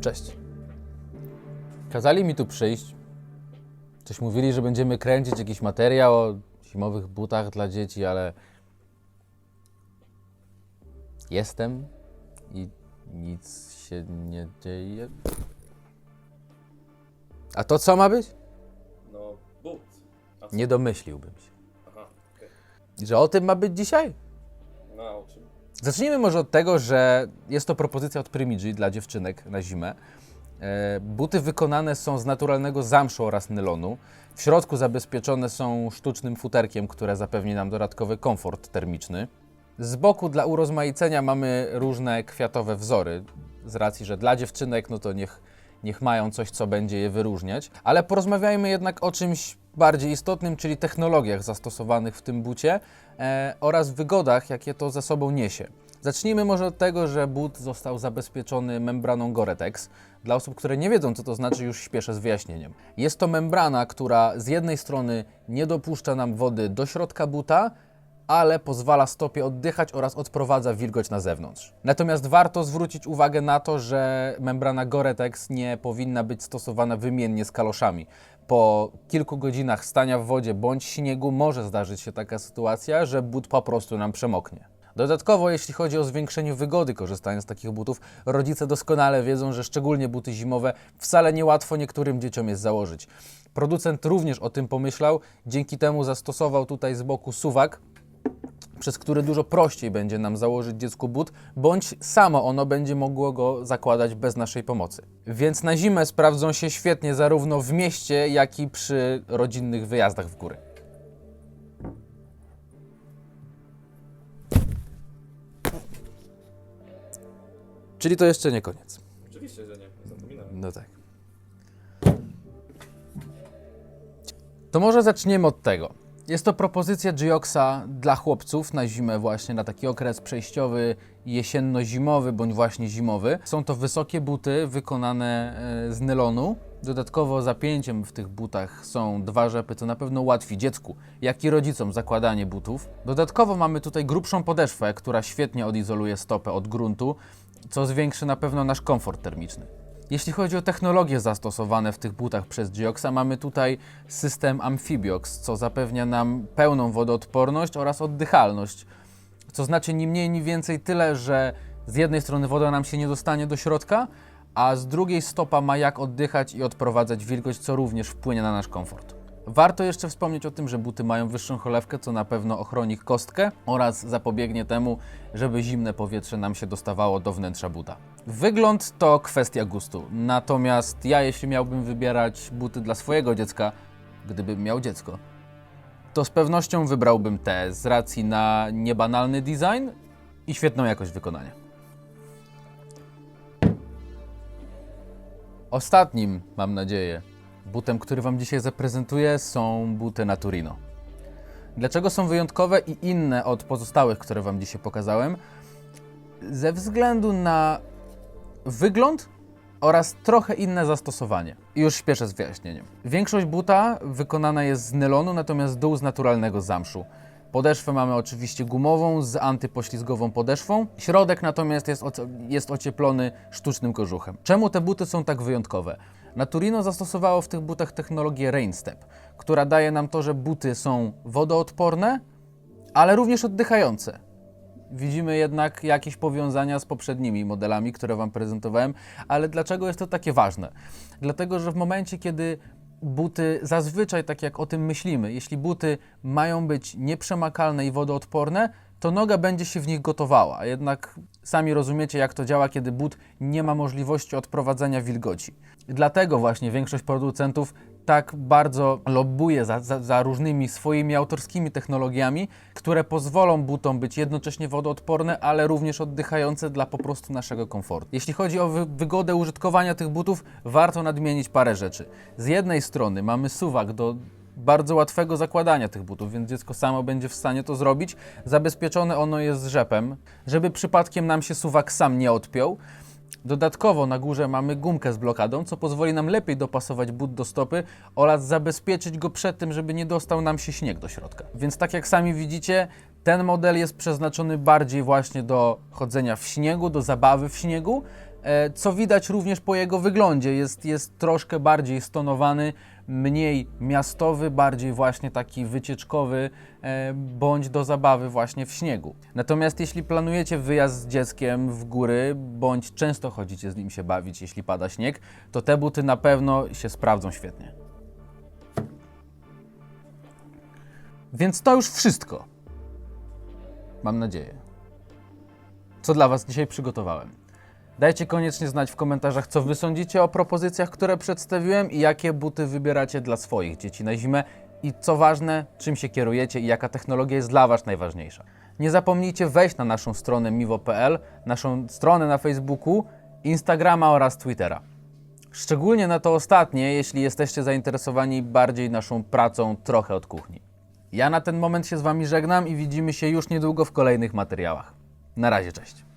Cześć. Kazali mi tu przyjść. Coś mówili, że będziemy kręcić jakiś materiał o zimowych butach dla dzieci, ale. Jestem i nic się nie dzieje. A to co ma być? No, but. A co? Nie domyśliłbym się. Aha, okej. Że o tym ma być dzisiaj? No, a o czym? Zacznijmy może od tego, że jest to propozycja od Primigi dla dziewczynek na zimę. E, Buty wykonane są z naturalnego zamszu oraz nylonu. W środku zabezpieczone są sztucznym futerkiem, które zapewni nam dodatkowy komfort termiczny. Z boku dla urozmaicenia mamy różne kwiatowe wzory, z racji, że dla dziewczynek no to niech, niech mają coś, co będzie je wyróżniać. Ale porozmawiajmy jednak o czymś bardziej istotnym, czyli technologiach zastosowanych w tym bucie e, oraz wygodach, jakie to ze sobą niesie. Zacznijmy może od tego, że but został zabezpieczony membraną Gore-Tex. Dla osób, które nie wiedzą, co to znaczy, już śpieszę z wyjaśnieniem. Jest to membrana, która z jednej strony nie dopuszcza nam wody do środka buta, ale pozwala stopie oddychać oraz odprowadza wilgoć na zewnątrz. Natomiast warto zwrócić uwagę na to, że membrana Gore-Tex nie powinna być stosowana wymiennie z kaloszami. Po kilku godzinach stania w wodzie bądź śniegu może zdarzyć się taka sytuacja, że but po prostu nam przemoknie. Dodatkowo, jeśli chodzi o zwiększenie wygody korzystając z takich butów, rodzice doskonale wiedzą, że szczególnie buty zimowe wcale niełatwo niektórym dzieciom jest założyć. Producent również o tym pomyślał, dzięki temu zastosował tutaj z boku suwak, przez który dużo prościej będzie nam założyć dziecku but, bądź samo ono będzie mogło go zakładać bez naszej pomocy. Więc na zimę sprawdzą się świetnie zarówno w mieście, jak i przy rodzinnych wyjazdach w góry. Czyli to jeszcze nie koniec. Oczywiście, że nie, zapominam. No tak. To może zaczniemy od tego. Jest to propozycja Gioxa dla chłopców na zimę właśnie, na taki okres przejściowy, jesienno-zimowy bądź właśnie zimowy. Są to wysokie buty wykonane e, z nylonu. Dodatkowo zapięciem w tych butach są dwa rzepy, co na pewno ułatwi dziecku, jak i rodzicom zakładanie butów. Dodatkowo mamy tutaj grubszą podeszwę, która świetnie odizoluje stopę od gruntu, co zwiększy na pewno nasz komfort termiczny. Jeśli chodzi o technologie zastosowane w tych butach przez Gioxa, mamy tutaj system Amphibiox, co zapewnia nam pełną wodoodporność oraz oddychalność. Co znaczy ni mniej, ni więcej tyle, że z jednej strony woda nam się nie dostanie do środka, a z drugiej stopa ma jak oddychać i odprowadzać wilgoć, co również wpłynie na nasz komfort. Warto jeszcze wspomnieć o tym, że buty mają wyższą cholewkę, co na pewno ochroni kostkę oraz zapobiegnie temu, żeby zimne powietrze nam się dostawało do wnętrza buta. Wygląd to kwestia gustu, natomiast ja jeśli miałbym wybierać buty dla swojego dziecka, gdybym miał dziecko, to z pewnością wybrałbym te z racji na niebanalny design i świetną jakość wykonania. Ostatnim, mam nadzieję, butem, który Wam dzisiaj zaprezentuję, są buty Naturino. Dlaczego są wyjątkowe i inne od pozostałych, które Wam dzisiaj pokazałem? Ze względu na wygląd oraz trochę inne zastosowanie. I już śpieszę z wyjaśnieniem. Większość buta wykonana jest z nylonu, natomiast dół z naturalnego zamszu. Podeszwę mamy oczywiście gumową z antypoślizgową podeszwą. Środek natomiast jest, jest ocieplony sztucznym kożuchem. Czemu te buty są tak wyjątkowe? Naturino zastosowało w tych butach technologię Rainstep, która daje nam to, że buty są wodoodporne, ale również oddychające. Widzimy jednak jakieś powiązania z poprzednimi modelami, które Wam prezentowałem, ale dlaczego jest to takie ważne? Dlatego, że w momencie, kiedy buty zazwyczaj, tak jak o tym myślimy, jeśli buty mają być nieprzemakalne i wodoodporne, to noga będzie się w nich gotowała. Jednak sami rozumiecie, jak to działa, kiedy but nie ma możliwości odprowadzenia wilgoci. Dlatego właśnie większość producentów tak bardzo lobbuje za, za, za różnymi swoimi autorskimi technologiami, które pozwolą butom być jednocześnie wodoodporne, ale również oddychające dla po prostu naszego komfortu. Jeśli chodzi o wy, wygodę użytkowania tych butów, warto nadmienić parę rzeczy. Z jednej strony mamy suwak do bardzo łatwego zakładania tych butów, więc dziecko samo będzie w stanie to zrobić. Zabezpieczone ono jest rzepem, żeby przypadkiem nam się suwak sam nie odpiął. Dodatkowo na górze mamy gumkę z blokadą, co pozwoli nam lepiej dopasować but do stopy oraz zabezpieczyć go przed tym, żeby nie dostał nam się śnieg do środka. Więc tak jak sami widzicie, ten model jest przeznaczony bardziej właśnie do chodzenia w śniegu, do zabawy w śniegu, e, co widać również po jego wyglądzie. Jest, jest troszkę bardziej stonowany, mniej miastowy, bardziej właśnie taki wycieczkowy, e, bądź do zabawy właśnie w śniegu. Natomiast jeśli planujecie wyjazd z dzieckiem w góry, bądź często chodzicie z nim się bawić, jeśli pada śnieg, to te buty na pewno się sprawdzą świetnie. Więc to już wszystko. Mam nadzieję. Co dla Was dzisiaj przygotowałem. Dajcie koniecznie znać w komentarzach, co Wy sądzicie o propozycjach, które przedstawiłem i jakie buty wybieracie dla swoich dzieci na zimę i co ważne, czym się kierujecie i jaka technologia jest dla Was najważniejsza. Nie zapomnijcie wejść na naszą stronę miwo.pl, naszą stronę na Facebooku, Instagrama oraz Twittera. Szczególnie na to ostatnie, jeśli jesteście zainteresowani bardziej naszą pracą trochę od kuchni. Ja na ten moment się z Wami żegnam i widzimy się już niedługo w kolejnych materiałach. Na razie, cześć.